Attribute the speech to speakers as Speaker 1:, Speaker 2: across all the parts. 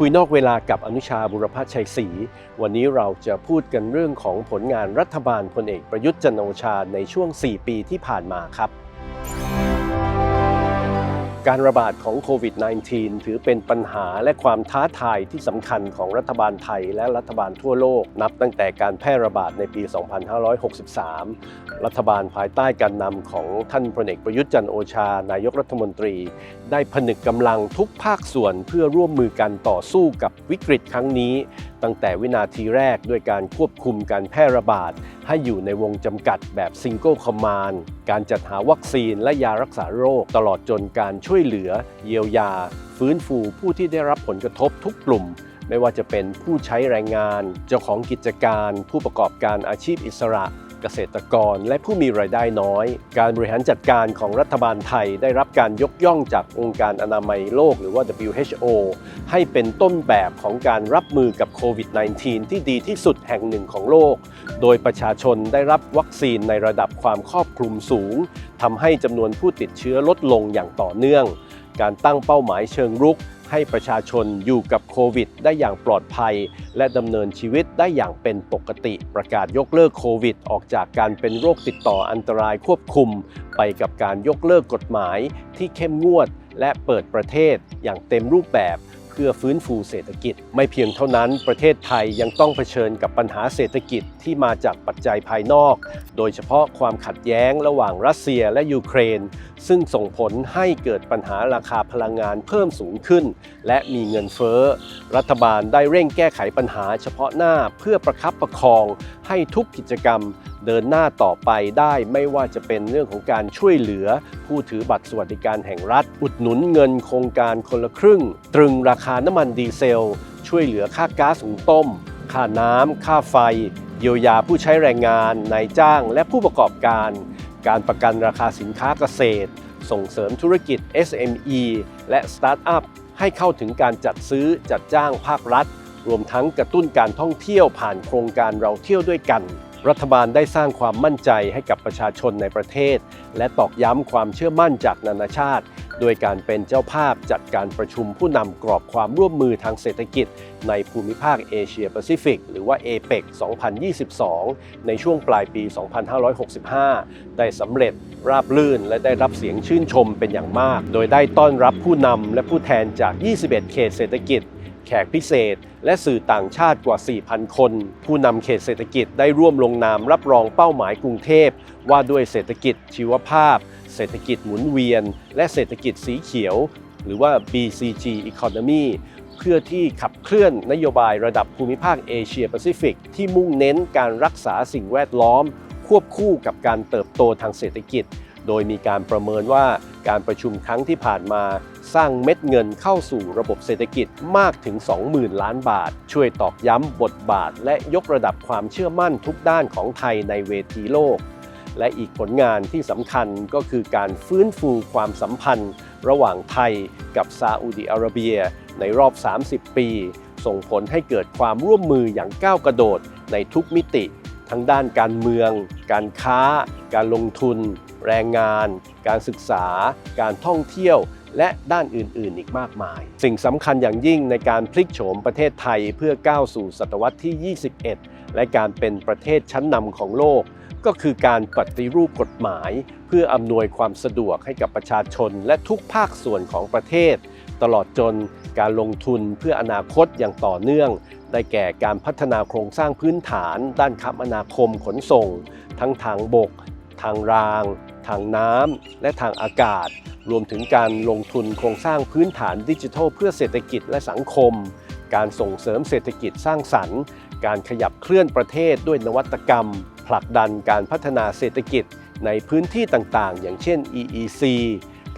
Speaker 1: คุยนอกเวลากับอนุชาบุรพชัยศรีวันนี้เราจะพูดกันเรื่องของผลงานรัฐบาลพลเอกประยุทธ์จันโอชาในช่วง 4 ปีที่ผ่านมาครับ การระบาดของโควิด -19 ถือเป็นปัญหาและความท้าทายที่สำคัญของรัฐบาลไทยและรัฐบาลทั่วโลก นับตั้งแต่การแพร่ระบาดในปี 2563 รัฐบาลภายใต้การนำของท่านพลเอกประยุทธ์จันทร์โอชา นายกรัฐมนตรี ได้ผนึกกำลังทุกภาคส่วนเพื่อร่วมมือกันต่อสู้กับวิกฤตครั้งนี้ตั้งแต่วินาทีแรกด้วยการควบคุมการแพร่ระบาด ให้อยู่ในวงจำกัดแบบซิงเกิลคอมมานด์การจัดหาวัคซีนและยารักษาโรค ตลอดจนการช่วยเหลือ เยียวยา ฟื้นฟูผู้ที่ได้รับผลกระทบทุกกลุ่ม ไม่ว่าจะเป็นผู้ใช้แรงงาน เจ้าของกิจการ ผู้ประกอบการอาชีพอิสระ เกษตรกร และผู้มีรายได้น้อย การบริหารจัดการของรัฐบาลไทยได้รับการยกย่องจากองค์การอนามัยโลกหรือว่า WHO ให้เป็นต้นแบบของการรับมือกับโควิด -19 ที่ดีที่สุดแห่งหนึ่งของโลก โดยประชาชนได้รับวัคซีนในระดับความครอบคลุมสูงทำให้จำนวนผู้ติดเชื้อลดลงอย่างต่อเนื่อง การตั้งเป้าหมายเชิงรุก ให้ประชาชนอยู่กับโควิด ได้อย่างปลอดภัย และดำเนินชีวิตได้อย่างเป็นปกติ ประกาศยกเลิกโควิด ออกจากการเป็นโรคติดต่ออันตรายควบคุม ไปกับการยกเลิกกฎหมายที่เข้มงวด และเปิดประเทศอย่างเต็มรูปแบบ พื่อฟื้นฟูเศรษฐกิจ ไม่เพียงเท่านั้นประเทศไทยยังต้องเผชิญกับปัญหาเศรษฐกิจที่มาจากปัจจัยภายนอก โดยเฉพาะความขัดแย้งระหว่างรัสเซียและยูเครน ซึ่งส่งผลให้เกิดปัญหาราคาพลังงานเพิ่มสูงขึ้น และมีเงินเฟ้อ รัฐบาลได้เร่งแก้ไขปัญหาเฉพาะหน้าเพื่อประคับประคองให้ทุกกิจกรรมเดินหน้าต่อไปได้ไม่ว่าจะเป็นเรื่องของการช่วยเหลือ ผู้ถือบัตรสวัสดิการแห่งรัฐ อุดหนุนเงินโครงการคนละครึ่ง ตรึงราคาน้ำมันดีเซล ช่วยเหลือค่าก๊าซหุงต้ม ค่าน้ำค่าไฟ เยียวยาผู้ใช้แรงงานนายจ้าง และผู้ประกอบการ การประกันราคาสินค้าเกษตร ส่งเสริมธุรกิจ SME และสตาร์ทอัพให้เข้าถึงการจัดซื้อจัดจ้างภาครัฐ รวมทั้งกระตุ้นการท่องเที่ยวผ่านโครงการเราเที่ยวด้วยกัน รัฐบาลได้สร้างความมั่นใจให้กับประชาชนในประเทศ และตอกย้ำความเชื่อมั่นจากนานาชาติ โดยการเป็นเจ้าภาพจัดการประชุมผู้นำกรอบความร่วมมือทางเศรษฐกิจ ในภูมิภาคเอเชียแปซิฟิกหรือว่า APEC 2022 ในช่วงปลายปี 2565 ได้สำเร็จราบลื่นและได้รับเสียงชื่นชมเป็นอย่างมาก โดยได้ต้อนรับผู้นำและผู้แทนจาก 21 เขตเศรษฐกิจ แขกพิเศษ และสื่อต่างชาติกว่า 4,000 คน ผู้นำเขตเศรษฐกิจได้ร่วมลงนามรับรองเป้าหมายกรุงเทพ ว่าด้วยเศรษฐกิจชีวภาพ เศรษฐกิจหมุนเวียน และเศรษฐกิจสีเขียว หรือว่า BCG Economy เพื่อที่ขับเคลื่อนนโยบายระดับภูมิภาคเอเชียแปซิฟิก ที่มุ่งเน้นการรักษาสิ่งแวดล้อม ควบคู่กับการเติบโตทางเศรษฐกิจ โดยมีการประเมินว่า การประชุมครั้งที่ผ่านมา สร้างเม็ดเงินเข้าสู่ระบบเศรษฐกิจมากถึง 20,000 ล้านบาท ช่วยตอกย้ำบทบาท และยกระดับความเชื่อมั่นทุกด้านของไทยในเวทีโลก และอีกผลงานที่สำคัญก็คือการฟื้นฟูความสัมพันธ์ ระหว่างไทยกับซาอุดิอาระเบีย ในรอบ 30 ปี ส่งผลให้เกิดความร่วมมืออย่างก้าวกระโดดในทุกมิติ ทั้งด้านการเมือง การค้า การลงทุน แรงงาน การศึกษา การท่องเที่ยว และด้านอื่นๆ อีกมากมาย สิ่งสำคัญอย่างยิ่งในการพลิกโฉมประเทศไทยเพื่อก้าวสู่ศตวรรษที่ 21 และการเป็นประเทศชั้นนำของโลก ก็คือการปฏิรูปกฎหมาย เพื่ออำนวยความสะดวกให้กับประชาชน และทุกภาคส่วนของประเทศ ตลอดจนการลงทุนเพื่ออนาคตอย่างต่อเนื่อง ได้แก่การพัฒนาโครงสร้างพื้นฐาน ด้านคมนาคมขนส่ง ทั้งทางบก ทางราง ทางน้ำและทางอากาศ รวมถึงการลงทุนโครงสร้างพื้นฐานดิจิทัล เพื่อเศรษฐกิจและสังคม การส่งเสริมเศรษฐกิจสร้างสรรค์ การขยับเคลื่อนประเทศด้วยนวัตกรรม ผลักดันการพัฒนาเศรษฐกิจในพื้นที่ต่างๆ อย่างเช่น EEC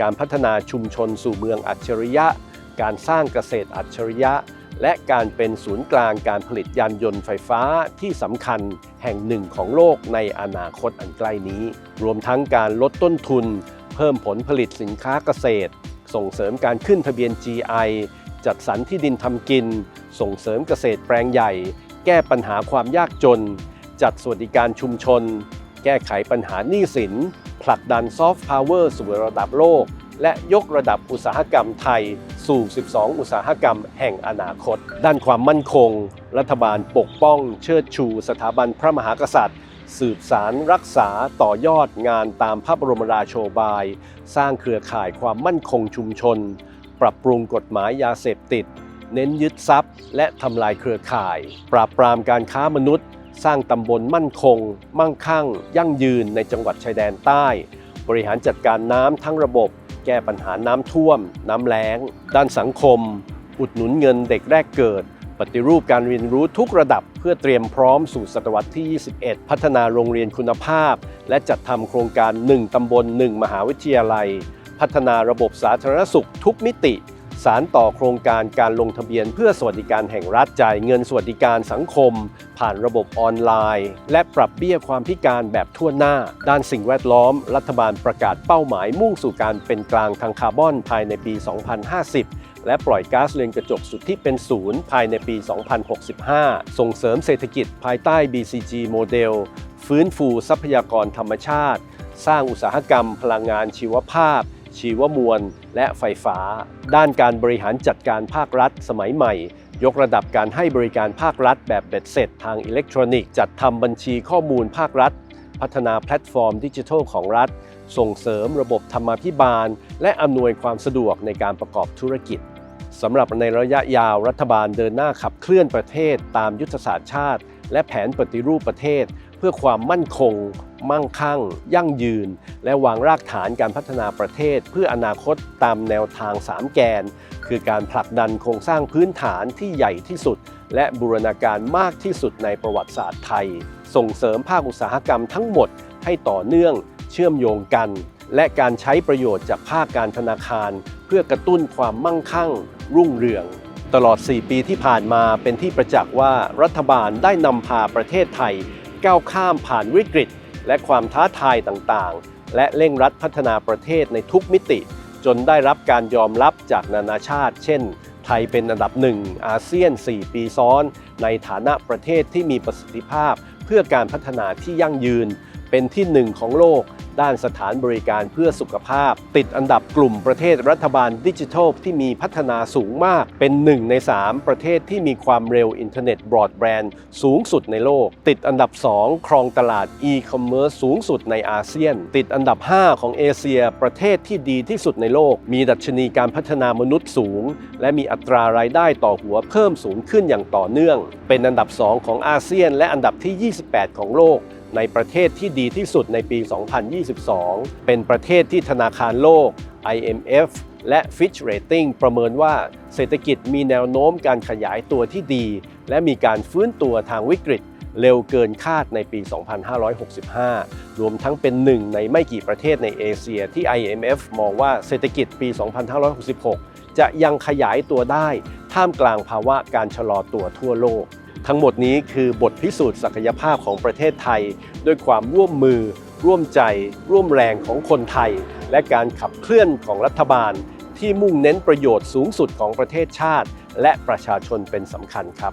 Speaker 1: การพัฒนาชุมชนสู่เมืองอัจฉริยะ การสร้างเกษตรอัจฉริยะ และการเป็นศูนย์กลางการผลิตยานยนต์ไฟฟ้าที่สำคัญ แห่งหนึ่งของโลกในอนาคตอันใกล้นี้ รวมทั้งการลดต้นทุน เพิ่มผลผลิตสินค้าเกษตร ส่งเสริมการขึ้นทะเบียน GI จัดสรรที่ดินทำกิน ส่งเสริมเกษตรแปลงใหญ่ แก้ปัญหาความยากจน จัดสวัสดิการชุมชน แก้ไขปัญหาหนี้สิน ผลักดันซอฟต์พาวเวอร์สู่ระดับโลก และยกระดับอุตสาหกรรมไทย สู่ 12 อุตสาหกรรมแห่งอนาคต ด้านความมั่นคง รัฐบาลปกป้อง เชิดชู สถาบันพระมหากษัตริย์ สืบสารรักษาต่อยอดงานตามพระบรมราโชบาย สร้างเครือข่ายความมั่นคงชุมชน ปรับปรุงกฎหมายยาเสพติด เน้นยึดทรัพย์ และทำลายเครือข่าย ปราบปรามการค้ามนุษย์ สร้างตำบลมั่นคง มั่งคั่ง ยั่งยืนในจังหวัดชายแดนใต้ บริหารจัดการน้ำทั้งระบบ แก้ปัญหาน้ำท่วม น้ำแล้ง ด้านสังคม อุดหนุนเงินเด็กแรกเกิด ปฏิรูปการเรียนรู้ทุกระดับ เพื่อเตรียมพร้อมสู่ศตวรรษที่ 21 พัฒนาโรงเรียนคุณภาพ และจัดทำโครงการ 1 ตำบล 1 มหาวิทยาลัย พัฒนาระบบสาธารณสุขทุกมิติ สารต่อโครงการการลงทะเบียนเพื่อสวัสดิการแห่งรัฐจ่ายเงินสวัสดิการสังคม ผ่านระบบออนไลน์ และปรับเบี้ยความพิการแบบทั่วหน้า ด้านสิ่งแวดล้อม รัฐบาลประกาศเป้าหมายมุ่งสู่การเป็นกลางทางคาร์บอนภายในปี 2050 และปล่อยก๊าซเรือนกระจกสุดที่เป็นศูนย์ภายในปี 2065 ส่งเสริมเศรษฐกิจภายใต้ BCG โมเดลฟื้นฟูทรัพยากรธรรมชาติ สร้างอุตสาหกรรมพลังงานชีวภาพ ชีวมวล และไฟฟ้า ด้านการบริหารจัดการภาครัฐสมัยใหม่ ยกระดับการให้บริการภาครัฐแบบเบ็ดเสร็จทางอิเล็กทรอนิกส์จัดทำบัญชีข้อมูลภาครัฐ พัฒนาแพลตฟอร์มดิจิทัลของรัฐ ส่งเสริมระบบธรรมาภิบาล และอำนวยความสะดวกในการประกอบธุรกิจสำหรับในระยะยาวรัฐบาลเดินหน้าขับเคลื่อนประเทศตามยุทธศาสตร์ชาติ และแผนปฏิรูปประเทศ เพื่อความมั่นคง มั่งคั่ง ยั่งยืน และวางรากฐานการพัฒนาประเทศ เพื่ออนาคตตามแนวทาง 3 แกน คือการผลักดันโครงสร้างพื้นฐานที่ใหญ่ที่สุด และบูรณาการมากที่สุดในประวัติศาสตร์ไทย ส่งเสริมภาคอุตสาหกรรมทั้งหมดให้ต่อเนื่องเชื่อมโยงกัน และการใช้ประโยชน์จากภาคการธนาคาร เพื่อกระตุ้นความมั่งคั่ง รุ่งเรืองตลอด 4 ปีที่ผ่านมาเป็นที่ประจักษ์ว่ารัฐบาลได้นำพาประเทศไทย ก้าวข้ามผ่านวิกฤต และความท้าทายต่างๆ และเร่งรัดพัฒนาประเทศในทุกมิติ จนได้รับการยอมรับจากนานาชาติ เช่น ไทยเป็นอันดับหนึ่งอาเซียน 4 ปีซ้อน ในฐานะประเทศที่มีประสิทธิภาพ เพื่อการพัฒนาที่ยั่งยืน เป็นที่หนึ่งของโลกด้านสถานบริการเพื่อสุขภาพ ติดอันดับกลุ่มประเทศรัฐบาลดิจิทัลที่มีพัฒนาสูงมาก เป็นหนึ่งใน 3 ประเทศที่มีความเร็วอินเทอร์เน็ตบรอดแบนด์สูงสุดในโลก ติดอันดับ 2 ครองตลาดอีคอมเมิร์ซสูงสุดในอาเซียน ติดอันดับ 5 ของเอเชีย ประเทศที่ดีที่สุดในโลก มีดัชนีการพัฒนามนุษย์สูง และมีอัตรารายได้ต่อหัวเพิ่มสูงขึ้นอย่างต่อเนื่อง เป็นอันดับ 2 ของอาเซียน และอันดับที่ 28 ของโลก ในประเทศที่ดีที่สุดในปี 2022 เป็นประเทศที่ธนาคารโลก IMF และ Fitch Rating ประเมินว่าเศรษฐกิจมีแนวโน้มการขยายตัวที่ดี และมีการฟื้นตัวทางวิกฤตเร็วเกินคาดในปี 2565 รวมทั้งเป็นหนึ่งในไม่กี่ประเทศในเอเชียที่ IMF มองว่าเศรษฐกิจปี 2566 จะยังขยายตัวได้ ท่ามกลางภาวะการชะลอตัวทั่วโลก ทั้งหมดนี้คือบทพิสูจน์ศักยภาพของประเทศไทย ด้วยความร่วมมือ ร่วมใจ ร่วมแรงของคนไทย และการขับเคลื่อนของรัฐบาล ที่มุ่งเน้นประโยชน์สูงสุดของประเทศชาติ และประชาชนเป็นสำคัญครับ